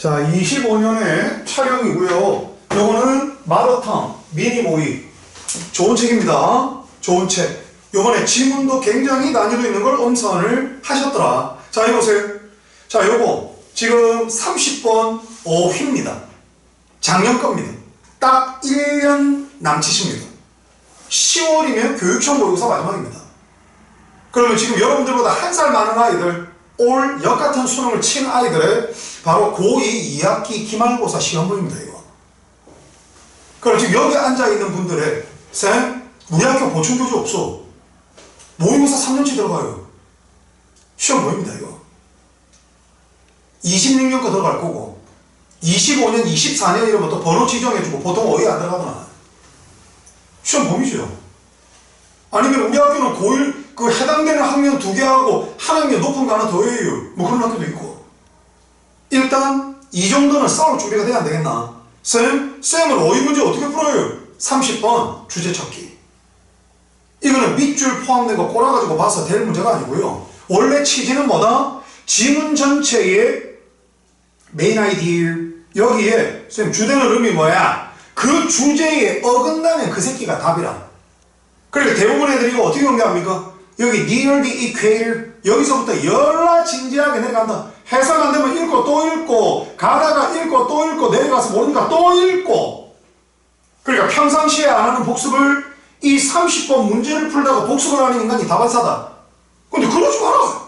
자, 25년의 촬영이고요. 요거는 마더탕 미니모이. 좋은 책입니다. 좋은 책. 요번에 지문도 굉장히 난이도 있는 걸 엄선을 하셨더라. 자, 이보세요. 자, 요거 지금 30번 5휘입니다. 작년 겁니다. 딱 1년 남치십니다. 10월이면 교육청 모의고사 마지막입니다. 그러면 지금 여러분들보다 한 살 많은 아이들, 올 역 같은 수능을 친 아이들의 바로 고2 2학기 기말고사 시험부입니다, 이거. 그럼 지금 여기 앉아있는 분들의, 쌤, 우리 학교 보충교재 없어. 모의고사 3년치 들어가요. 시험 보입니다, 이거. 26년 거 들어갈 거고, 25년, 24년 이러면 또 번호 지정해주고 보통 어디 안 들어가거나. 시험 범위죠. 아니면 우리 학교는 고1 그 해당되는 학년 두 개 하고 한 학년 높은 거 하나 더 해요. 뭐 그런 학교도 있고. 일단 이 정도는 싸울 준비가 돼야 안 되겠나? 쌤, 쌤은 어휘 문제 어떻게 풀어요? 30번 주제 찾기. 이거는 밑줄 포함된 거 꼬라가지고 봐서 될 문제가 아니고요. 원래 취지는 뭐다? 지문 전체의 메인 아이디어 여기에 쌤 주되는 의미 뭐야? 그 주제에 어긋나면 그 새끼가 답이라. 그러니까 대부분 애들이 이거 어떻게 연기합니까? 여기 near the equator 여기서부터 열라 진지하게 내려간다. 해석 안 되면 읽고 또 읽고 가다가 읽고 또 읽고 내려가서 모르니까 또 읽고 그러니까 평상시에 안 하는 복습을 이 30번 문제를 풀다가 복습을 하는 인간이 다발사다. 근데 그러지 마라.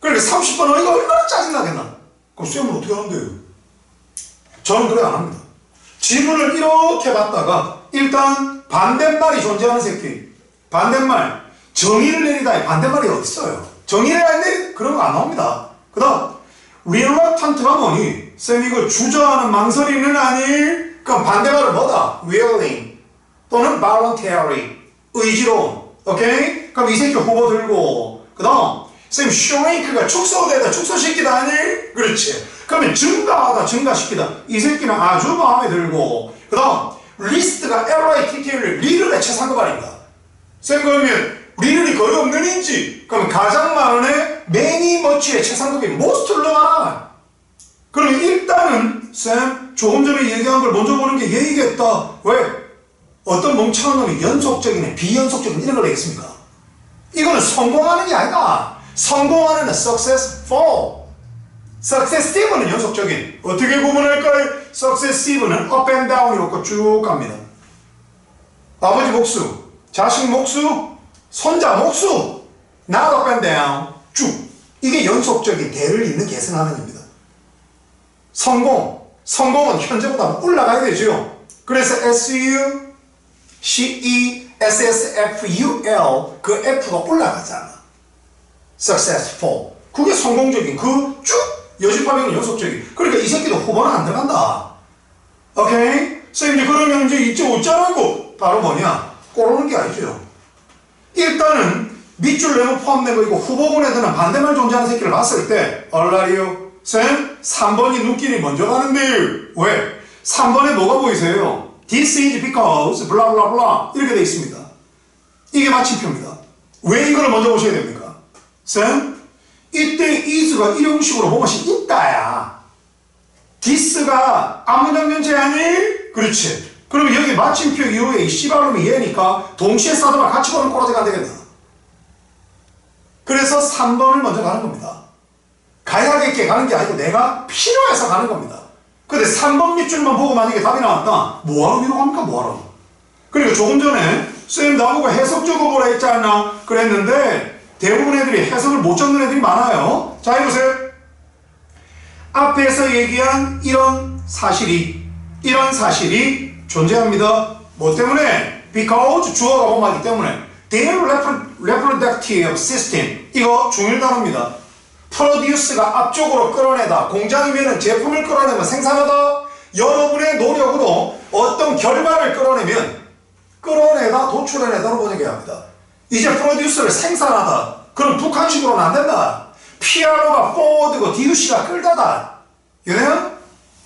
그러니까 30번 하기가 얼마나 짜증나겠나. 그럼 쌤은 어떻게 하는데요? 저는 그래 안 합니다. 지문을 이렇게 봤다가 일단 반대말이 존재하는 새끼 반대말 정의를 내리다에 반대말이 어딨어요 정의를 내리 그런 거 안 나옵니다 그 다음 reluctant가 뭐니? 쌤 이거 주저하는 망설이는 아닐? 그럼 반대말은 뭐다? willing 또는 voluntary 의지로운 오케이? 그럼 이 새끼 후보 들고 그 다음 쌤 shrink가 축소되다 축소시키다 아닐? 그렇지 그러면 증가하다 증가시키다 이 새끼는 아주 마음에 들고 그 다음 리스트가 LITT를 리를의 최상급 아닙니다 쌤 그러면 리를이 거의 없는 인지. 그러면 가장 많은의 매니 머치의 모스트를 넣어라 그러면 일단은 쌤 조금 전에 얘기한 걸 먼저 보는 게 예의겠다. 왜? 어떤 멍청한 놈이 연속적이네 비연속적인 이런 걸 하겠습니까? 이거는 성공하는 게 아니다. 성공하는 successful successive는 연속적인. 어떻게 구분할까요? successive는 up and down이로 쭉 갑니다. 아버지 복수 자식 목수, 손자 목수, and down, 쭉. 이게 연속적인 대를 잇는 계산 하는입니다. 성공, 성공은 현재보다 올라가야 되죠. 그래서 SU, CE, SSFUL 그 F가 올라가잖아. successful. 그게 성공적인 그 쭉 여집합이는 연속적인. 그러니까 이 새끼도 후보는 안 들어간다. 오케이? 쌤 이제 그러면 이제 이제 어쩌라고 바로 뭐냐? 꼬르는 게 아니죠. 일단은 밑줄 내고 포함된 거 이거 후보군에 드는 반대말 존재하는 새끼를 봤을 때 얼라리요 쌤 3번이 눈길이 먼저 가는데요. 왜? 3번에 뭐가 보이세요? This is because blah 이렇게 돼 있습니다. 이게 마침표입니다. 왜 이걸 먼저 보셔야 됩니까? 쌤 이때 is가 이런 식으로 보것이 있다야. this가 아무장면체 아닐? 그렇지. 그러면 여기 마침표 이후에 이 씨발놈이 얘니까 동시에 싸도만 같이 보는 꼬라지가 안 되겠나? 그래서 3번을 먼저 가는 겁니다. 가야겠게 가는 게 아니고 내가 필요해서 가는 겁니다. 근데 3번 밑줄만 보고 만약에 답이 나왔다? 뭐하러 위로 갑니까? 뭐하러? 그리고 조금 전에 쌤 나보고 해석 적어보라 했지 않나? 그랬는데 대부분 애들이 해석을 못 적는 애들이 많아요. 자, 해보세요. 앞에서 얘기한 이런 사실이, 이런 사실이 존재합니다. 뭐 때문에? Because 주어가 범하기 때문에. Their reproductive system. 이거 중일 단어입니다. produce가 앞쪽으로 끌어내다. 공장이면 제품을 끌어내면 생산하다. 여러분의 노력으로 어떤 결과를 끌어내면 끌어내다, 도출해내다로 번역해야 합니다. 이제 프로듀스를 생산하다. 그럼 북한식으로는 안 된다. 피아노가 포워드고 디우시가 끌다다. 이해요?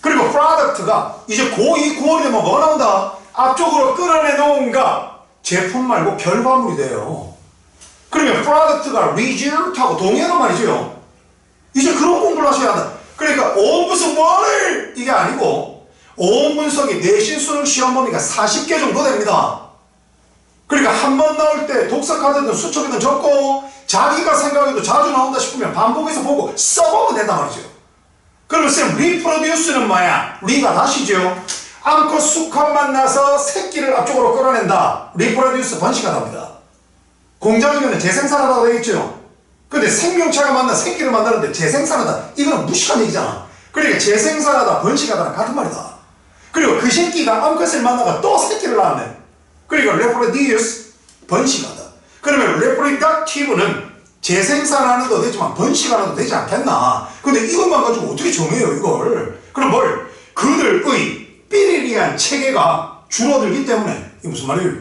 그리고 프로덕트가 이제 고2, 9월이 되면 뭐가 나온다? 앞쪽으로 끌어내 놓은가? 제품 말고 결과물이 돼요. 그러면 프로덕트가 result하고 동의하는 말이죠. 이제 그런 공부를 하셔야 한다. 그러니까 어 무슨 뭐를 이게 아니고 오문석이 내신 수능 시험 보니까 40개 정도 됩니다. 그러니까 한 번 나올 때 독서 카드든 수첩이든 적고 자기가 생각해도 자주 나온다 싶으면 반복해서 보고 써보면 된단 말이죠. 그러면 쌤 리프로듀스는 뭐야? 리가 다시죠. 암컷 수컷 만나서 새끼를 앞쪽으로 끌어낸다. 리프로듀스 번식하답니다. 공장이면 재생산하다고 되겠죠. 근데 생명체가 만나 새끼를 만드는데 재생산하다. 이거는 무식한 얘기잖아. 그러니까 재생산하다, 번식하다는 같은 말이다. 그리고 그 새끼가 암컷을 만나가 또 새끼를 낳았네. 그러니까 reproduce, 번식하다. 그러면 reproductive는 재생산하는 도 되지만 번식하는 도 되지 않겠나. 근데 이것만 가지고 어떻게 정해요, 이걸. 그럼 뭘? 그들의 삐리리한 체계가 줄어들기 때문에. 이게 무슨 말이에요?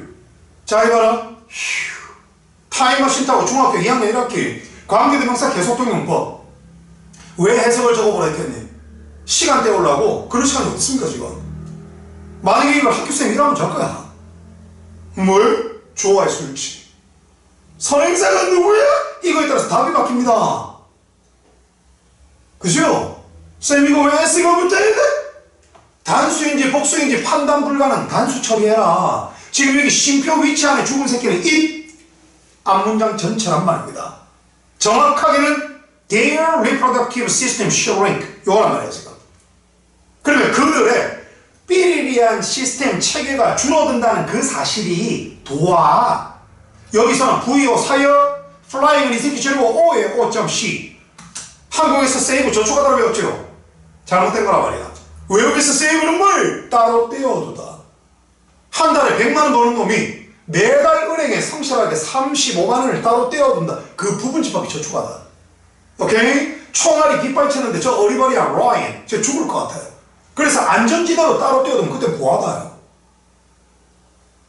자, 이봐라. 휴. 타임머신 타고 중학교 2학년 1학기 관계대명사 계속동용법 왜 해석을 적어보라 했겠니? 시간 때우려고 그런 시간이 없습니까 지금 만약에 이걸 학교쌤 일하면 될 거야 뭘? 좋아했을지 선행사가 누구야? 이거에 따라서 답이 바뀝니다 그죠? 쌤 이거 왜 S가 붙어있는데? 단수인지 복수인지 판단 불가능 단수 처리해라 지금 여기 쉼표 위치 안에 죽은 새끼는 이 앞문장 전체란 말입니다. 정확하게는 their reproductive system shrink 요거란 말이에요 지금. 그러면 그들의 삐리리한 시스템 체계가 줄어든다는 그 사실이 도와 여기서는 VO 사역 flying은 이 새끼 줄이고 O에 O.C 한국에서 세이브 저축하다고 배웠죠 잘못된 거란 말이야 외국에서 세이브는 뭘? 따로 떼어두다 한 달에 100만 원 버는 놈이 매달 은행에 성실하게 35만 원을 따로 떼어둔다. 그 부분집밖에 저축하다. 오케이? 총알이 깃발 쳤는데 저 어리버리한 라인, 저 죽을 것 같아요. 그래서 안전지대로 따로 떼어두면 그때 뭐하다요?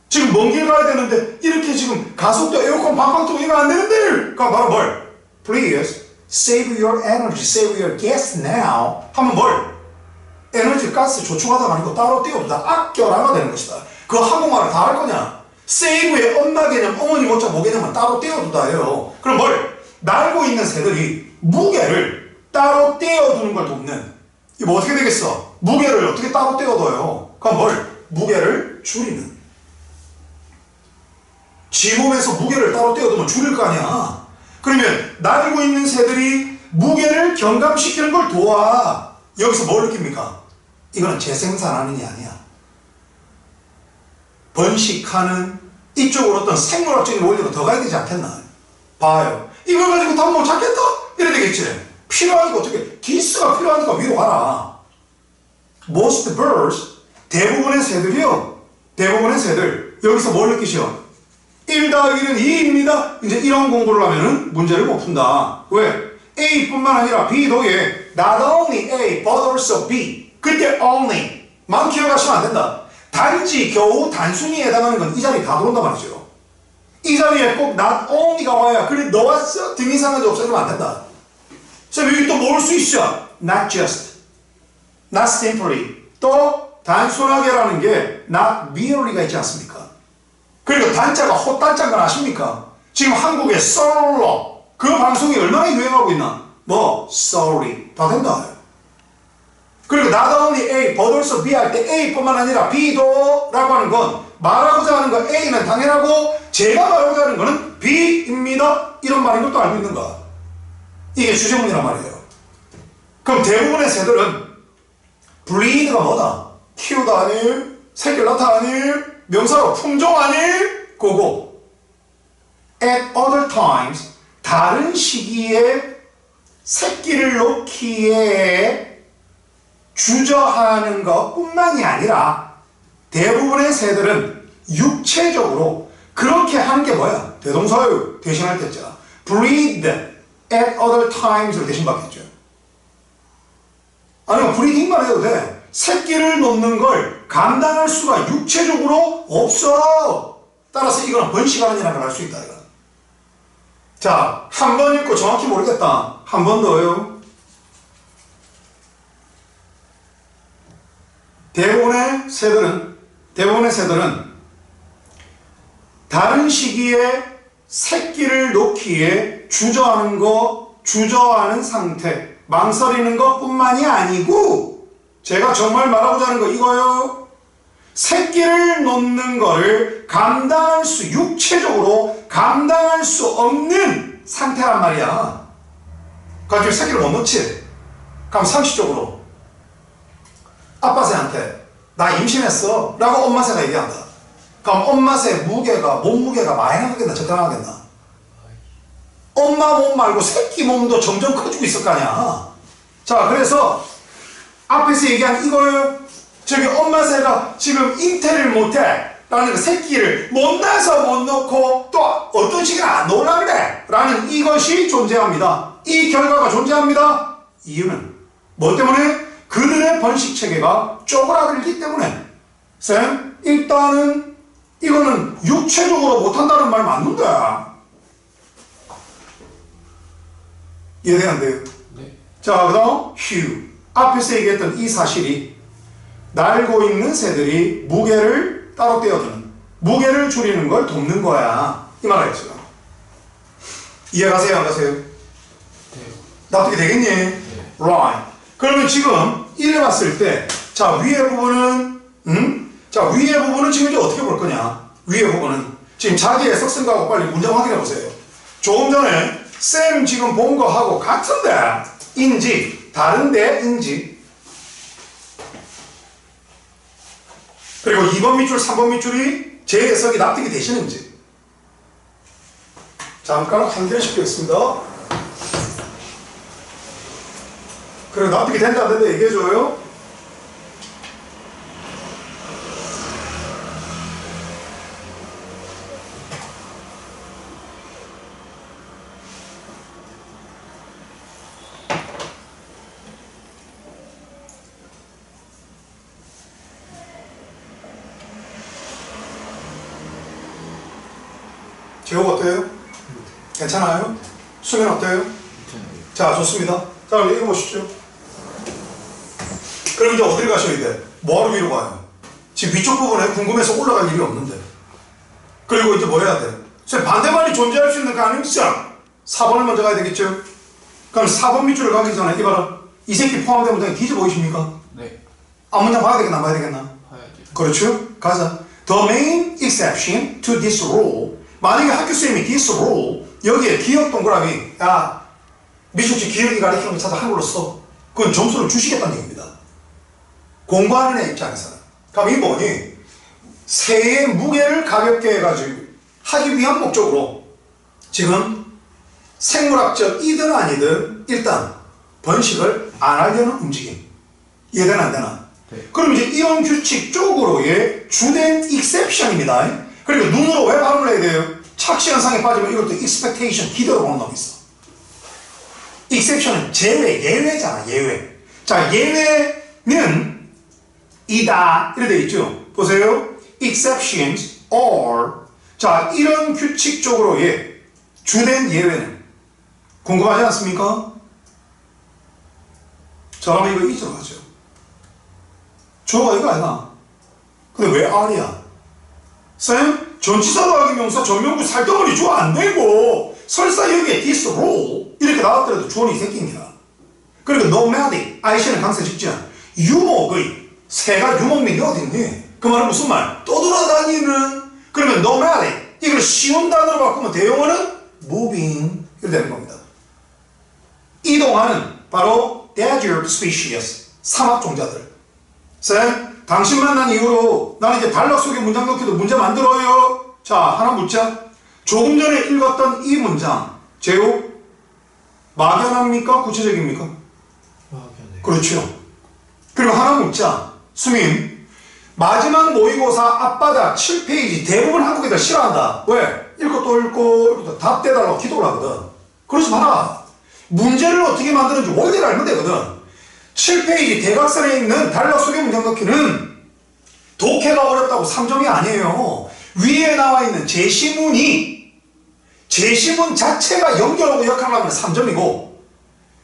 지금 먼 길 가야 되는데 이렇게 지금 가속도 에어컨 방방 뜨고 이거 안 되는데 그럼 바로 뭘? Please save your energy, save your gas now 하면 뭘? 에너지 가스 저축하다가 아니고 따로 떼어두다 아껴라가 되는 것이다. 그 한국말을 다 할 거냐? 세이브의 엄마 개념, 어머니 모자 모 개념은 따로 떼어두다예요. 그럼 뭘? 날고 있는 새들이 무게를 따로 떼어두는 걸 돕는 이거 뭐 어떻게 되겠어? 무게를 어떻게 따로 떼어둬요? 그럼 뭘? 무게를 줄이는 지 몸에서 무게를 따로 떼어두면 줄일 거 아니야. 그러면 날고 있는 새들이 무게를 경감시키는 걸 도와. 여기서 뭘 느낍니까? 이거는 재생산하는 게 아니야. 번식하는 이쪽으로 어떤 생물학적인 원리로 더 가야 되지 않겠나? 봐요. 이걸 가지고 답못 찾겠다? 이래 되겠지. 필요하니까 어떻게, 기스가 필요하니까 위로 가라. Most birds, 대부분의 새들이요. 대부분의 새들. 여기서 뭘 느끼시오? 1 더하기 1은 2입니다. 이제 이런 공부를 하면은 문제를 못 푼다. 왜? A뿐만 아니라 B도 예. Not only A, but also B. 그때 only. 만 기억하시면 안 된다. 단지 겨우 단순히 해당하는 건 이 자리에 다 들어온단 말이죠. 이 자리에 꼭 not only가 와야 그래 써등 이상한 데 없어지면 안 된다. 자 여기 또 모을 수 있어. not just, not simply. 또 단순하게라는 게 not merely가 있지 않습니까? 그리고 단자가 헛단자인 건 아십니까? 지금 한국의 솔로 그 방송이 얼마나 유행하고 있나? 뭐 sorry 다 된다. 그리고 not only A, but also B 할 때 A뿐만 아니라 B도 라고 하는 건 말하고자 하는 건 A는 당연하고 제가 말하고자 하는 거는 B입니다. 이런 말인 것도 알고 있는 거. 이게 주제문이란 말이에요. 그럼 대부분의 새들은 breed가 뭐다? 키우다 아닐, 새끼를 낳다 아닐, 명사로 품종 아닐, 그거. At other times, 다른 시기에 새끼를 놓기에 주저하는 것 뿐만이 아니라 대부분의 새들은 육체적으로 그렇게 하는 게 뭐야? 대동사유 대신할 때자 breed at other times로 대신 받겠죠. 아니면 breeding만 해도 돼. 새끼를 놓는 걸 감당할 수가 육체적으로 없어. 따라서 이거는 번식하는 일이라고 할 수 있다. 이거. 자, 한 번 읽고 정확히 모르겠다. 한 번 더요. 대부분의 새들은 대부분의 새들은 다른 시기에 새끼를 놓기에 주저하는 거, 주저하는 상태, 망설이는 것 뿐만이 아니고 제가 정말 말하고자 하는 거 이거요. 새끼를 놓는 거를 감당할 수, 육체적으로 감당할 수 없는 상태란 말이야. 그러니까 새끼를 못 놓지. 그럼 상식적으로 아빠새한테 나 임신했어 라고 엄마새가 얘기한다. 그럼 엄마새 무게가 몸무게가 많이 나가겠나 적당 나가겠나? 엄마 몸 말고 새끼 몸도 점점 커지고 있을 거 아니야. 자 그래서 앞에서 얘기한 이걸 저기 엄마 새가 지금 잉태를 못해 라는 그 새끼를 못 낳아서 못 놓고 또 어떤 시기는 안 놓으려 그래 라는 이것이 존재합니다. 이 결과가 존재합니다. 이유는 뭐 때문에? 그들의 번식 체계가 쪼그라들기 때문에 쌤 일단은 이거는 육체적으로 못한다는 말 맞는데 이해돼야 안 돼요? 네. 자, 그 다음, 휴. 앞에서 얘기했던 이 사실이 날고 있는 새들이 무게를 따로 떼어주는, 무게를 줄이는 걸 돕는 거야. 이 말이죠. 이해 가세요, 안 가세요? 네. 납득이 되겠니? Right. 그러면 지금 이래 봤을 때, 자, 위에 부분은, 음? 자, 위에 부분은 지금 이제 어떻게 볼 거냐? 위에 부분은. 지금 자기 해석 생각하고 빨리 문장 확인해 보세요. 조금 전에 쌤 지금 본 거하고 같은데, 인지, 다른데, 인지. 그리고 2번 밑줄, 3번 밑줄이 제 해석이 납득이 되시는지. 잠깐 한결시키겠습니다. 그래 납득이 된다 안 된다 얘기해줘요. 제목 어때요? 괜찮아요? 수면 어때요? 자, 좋습니다. 자, 그럼 읽어보시죠. 그럼 이제 어디를 가셔야 돼? 뭐하러 위로 가요? 지금 위쪽 부분에 궁금해서 올라갈 일이 없는데. 그리고 이제 뭐 해야 돼? 저 반대말이 존재할 수 있는 가능성. 4번을 먼저 가야 되겠죠? 그럼 4번 밑줄을 가기 전에 이봐라. 이 새끼 포함된 문장이 뒤져 보이십니까? 네. 아, 문장 봐야 되겠나, 봐야 되겠나? 봐야죠. 그렇죠? 가자. The main exception to this rule. 만약에 학교 선생님이 this rule 여기에 기억 동그라미 야 미술지 기억이 가리키는 거 찾아 한글로 써. 그건 점수를 주시겠다는 얘기입니다. 공부하는 애 입장에서는. 그럼 이 뭐니? 새의 무게를 가볍게 해가지고 하기 위한 목적으로 지금 생물학적 이든 아니든 일단 번식을 안 하려는 움직임. 이해되나 안 되나? 네. 그럼 이제 이런 규칙 쪽으로의 주된 exception입니다. 그리고 눈으로 왜 발음을 해야 돼요? 착시 현상에 빠지면 이것도 expectation, 기대로 보는 놈이 있어. exception은 제외, 예외잖아, 예외. 자, 예외는 이다. 이렇게 돼 있죠. 보세요. exceptions are. 자, 이런 규칙 쪽으로의 주된 예외는 궁금하지 않습니까? 자, 그럼 이거 이쪽으로 가죠. 주어가 이거 아니야. 근데 왜 R이야? 쌤, 전치사 더하기 명사 전명구 살덩어리 주어 안 되고 설사 여기에 this role 이렇게 나왔더라도 주어는 이 새끼입니다. 그리고 nomadic, 아이씨는 강세 직전 유목의 새가 유목민이 어딨니? 그 말은 무슨 말? 떠돌아다니는 그러면 nomadic 이걸 쉬운 단어로 바꾸면 대용어는 moving 이렇게 되는 겁니다. 이동하는 바로 desert species 사막 종자들 쌤, 당신 만난 이후로 나는 이제 단락 속에 문장 넣기도 문제 만들어요. 자, 하나 묻자. 조금 전에 읽었던 이 문장, 제목, 막연합니까? 구체적입니까? 막연해. 그렇죠. 그리고 하나 묻자. 수민, 마지막 모의고사 앞바닥 7페이지 대부분 한국 애들 싫어한다. 왜? 읽고 또 읽고, 읽고 또 답대달라고 기도를 하거든. 그러지 마라. 문제를 어떻게 만드는지 원리를 알면 되거든. 7페이지 대각선에 있는 속의 문장 넣기는 독해가 어렵다고 3점이 아니에요. 위에 나와 있는 제시문이 제시문 자체가 연결하고 역할을 하면 3점이고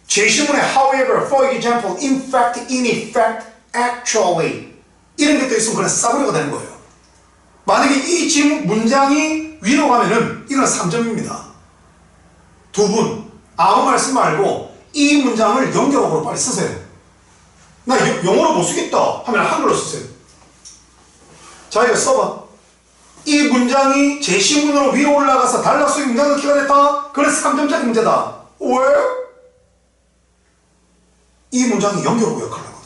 제시문에 however, for example, in fact, in effect, actually 이런 것도 있으면 그냥 싸구려가 되는 거예요. 만약에 이 지문 문장이 위로 가면은 이건 3점입니다. 두 분 아무 말씀 말고 이 문장을 연결어로 빨리 쓰세요. 나 여- 영어로 못 쓰겠다 하면 한글로 쓰세요. 자, 이거 써봐. 이 문장이 제시문으로 위로 올라가서 단락수의 문장 넣기가 됐다. 그래서 3점짜리 문제다. 왜? 이 문장이 연결구 역할을 하거든.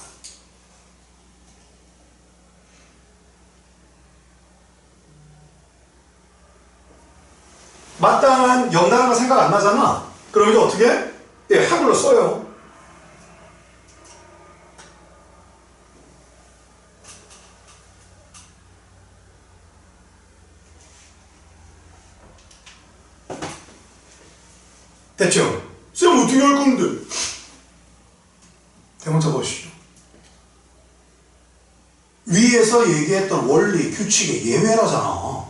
마땅한 영단어가 생각 안 나잖아. 그럼 이제 어떻게? 예, 한글로 써요. 됐죠? 쌤 어떻게 할 건데? 대문자 보시죠. 위에서 얘기했던 원리, 규칙의 예외라잖아.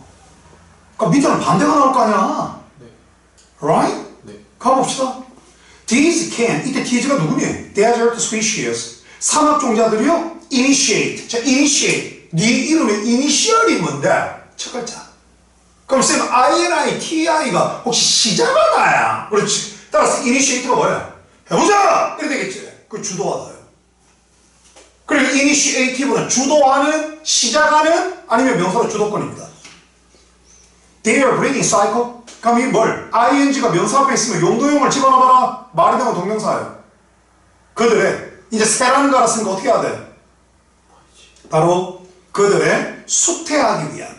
그러니까 밑에는 반대가 나올 거 아니야. 네. Right? 네. 가봅시다. These can, 이때 these가 누구니? Desert species. 산업종자들이요? Initiate. 자, initiate. 네 이름에 initial이 뭔데? 첫 글자. 그럼 쌤, INI, TI가 혹시 시작하나야? 그렇지. 따라서 initiate가 뭐야? 해보자! 이래 되겠지. 그 주도하다요. 그리고 initiative는 주도하는, 시작하는, 아니면 명사로 주도권입니다. Their breathing cycle? 그럼 이 뭘? ing가 명사 앞에 있으면 용도형을 집어넣어봐라. 말이 되면 동명사예요. 그들의, 이제 새라는 거 알았으니까 어떻게 해야 돼? 바로 그들의 수태하기 위한.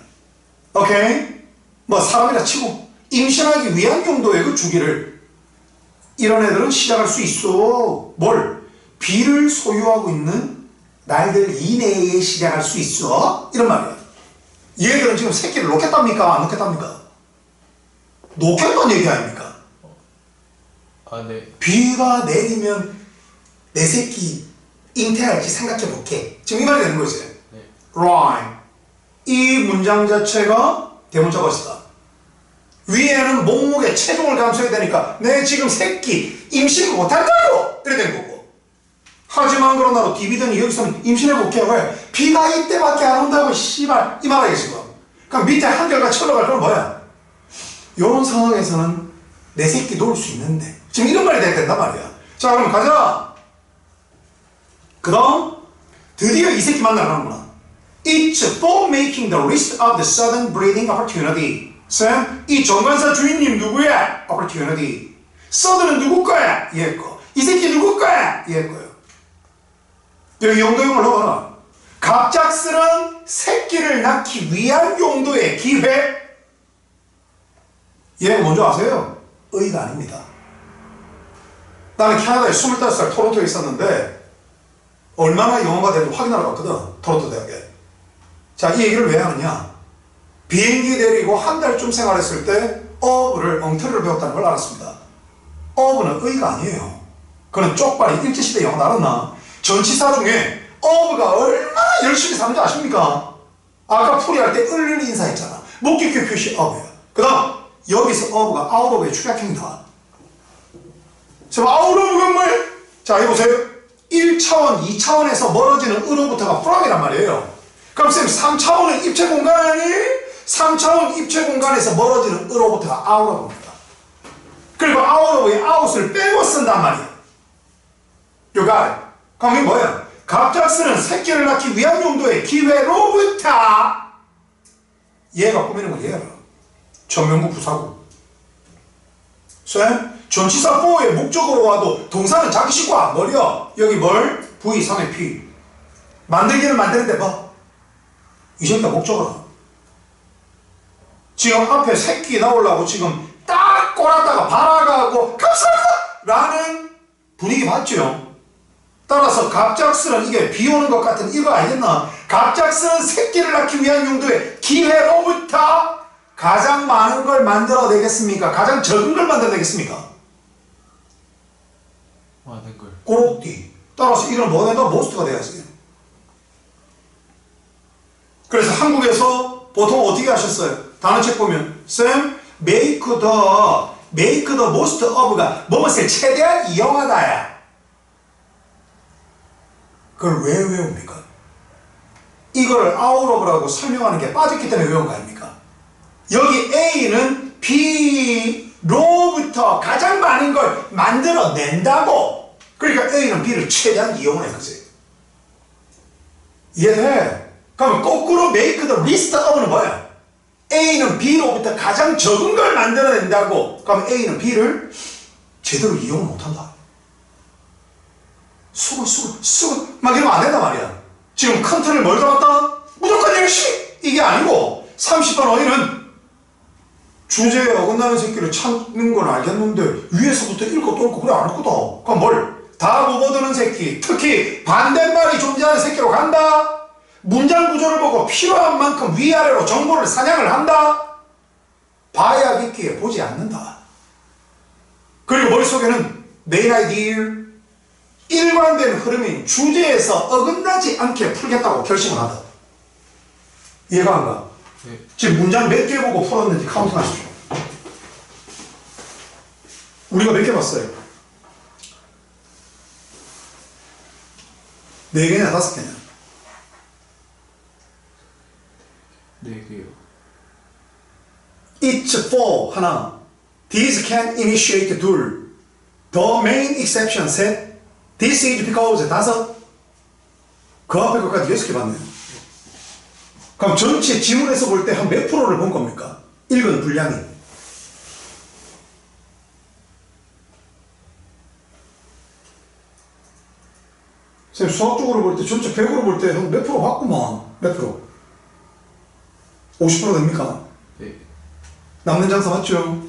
오케이? 뭐 사람이라 치고 임신하기 위한 용도의 그 주기를 이런 애들은 시작할 수 있어. 뭘? 비를 소유하고 있는 날들 이내에 시작할 수 있어. 이런 말이야. 얘들은 지금 새끼를 놓겠답니까? 안 놓겠답니까? 놓겠다는 얘기 아닙니까? 아, 네. 비가 내리면 내 새끼 잉태할지 생각해 볼게. 지금 이 말이 되는 거지. 네. rhyme. 이 문장 자체가 대문자 것이다. 위에는 목목의 체중을 감수해야 되니까 내 지금 새끼 임신 못한다고 이래 되는 거고. 하지만 그러나도 디비전이 여기서는 임신해볼게 왜? 비가 이때밖에 안 온다고 씨발 이 말이야 지금. 그럼 밑에 한결같이 흘러갈 건 뭐야? 이런 상황에서는 내 새끼 놓을 수 있는데 지금 이런 말이 돼야 된단 말이야. 자 그럼 가자. 그 다음 드디어 이 새끼 만나러 가는구나. It's for making the list of the sudden breeding opportunity. 쌤, 이 정관사 주인님 누구야? opportunity. sudden은 누구 거야? 얘 거. 이 새끼 누구 거야? 얘 거요. 여기 용도형을 넣어라. 갑작스런 새끼를 낳기 위한 용도의 기회. 얘 뭔지 아세요? 의가 아닙니다. 나는 캐나다에 25살 토론토에 있었는데 얼마나 영어가 되는지 확인하러 갔거든. 토론토 대학에. 자, 이 얘기를 왜 하느냐? 비행기 내리고 한 달쯤 생활했을 때 어부를 엉터리를 배웠다는 걸 알았습니다. 어부는 의가 아니에요. 그는 쪽발이 일제시대 영어 알았나? 전치사 중에 어부가 얼마나 열심히 사는지 아십니까? 아까 풀이할 때 을을 인사했잖아. 목격표 표시 어부야. 그 다음 여기서 어부가 아웃오브의 축약형이다. 지금 아웃오브가 뭐예요? 자, 해보세요. 1차원, 2차원에서 멀어지는 으로부터가 from이란 말이에요. 그럼 쌤 3차원은 입체 공간이 3차원 입체 공간에서 멀어지는 으로부터가 outof입니다. 그리고 outof의 out을 빼고 쓴단 it. 그럼 이게 뭐야? 갑작스런 새끼를 낳기 위한 용도의 기회로부터 얘가 꾸미는 건 얘야. 전면구 부사구. 쌤, 전치사 4의 목적으로 와도 동사는 자기 식구 안 버려. 여기 뭘? V 3의 P. 만들기는 만드는데 뭐? 이 새끼가 목적으로. 지금 앞에 새끼 나오려고 지금 딱 꼬랐다가 발아가고 감사합니다! 라는 분위기 맞죠? 따라서 갑작스런 이게 비 오는 것 같은 이거 아니겠나? 갑작스런 새끼를 낳기 위한 용도의 기회로부터 가장 많은 걸 만들어내겠습니까? 가장 적은 걸 만들어내겠습니까? 많은 걸. 꼬록띠. 따라서 이런 된다? 모스트가 돼야지. 그래서 한국에서 보통 어떻게 하셨어요? 단어책 보면 쌤, make the make the most of가 무엇을 최대한 이용하다야. 그걸 왜 외웁니까? out of라고 설명하는 게 빠졌기 때문에 외운 거 아닙니까? 여기 A는 B로부터 가장 많은 걸 만들어낸다고. 그러니까 A는 B를 최대한 이용을 해, 그지? 이해돼? 그러면 거꾸로 make the least of는 뭐야? A는 B로부터 가장 적은 걸 만들어낸다고. 그럼 A는 B를 제대로 이용을 못한다. 수고, 수고, 수고. 막 이러면 안 된단 말이야. 지금 컨트롤 뭘 잡았다? 무조건 열심히! 이게 아니고, 30번 어휘는 주제에 어긋나는 새끼를 찾는 건 알겠는데, 위에서부터 읽고 또 읽고 그래 안 읽거든. 그럼 뭘? 다 접어드는 새끼, 특히 반대말이 존재하는 새끼로 간다? 문장 구조를 보고 필요한 만큼 위아래로 정보를 사냥을 한다? 봐야겠기에 보지 않는다. 그리고 머릿속에는 main idea, 일관된 흐름인 주제에서 어긋나지 않게 풀겠다고 결심을 한다. 이해가 안 가? 네. 지금 문장 몇 개 보고 풀었는지 카운팅 하십시오. 우리가 몇 개 봤어요? 네 개냐, 다섯 개냐? 네 개요. It's for 하나. These can initiate 둘. The main exception 셋. This is because 다섯. 그 앞에 것까지 여섯 개 봤네요. 그럼 전체 지문에서 볼 때 한 몇 프로를 본 겁니까? 읽은 분량이. 선생님 수학적으로 볼 때 전체 100으로 볼 때 한 몇 프로 봤구만. 몇 프로? 50% 됩니까? 네. 남는 장사 맞죠?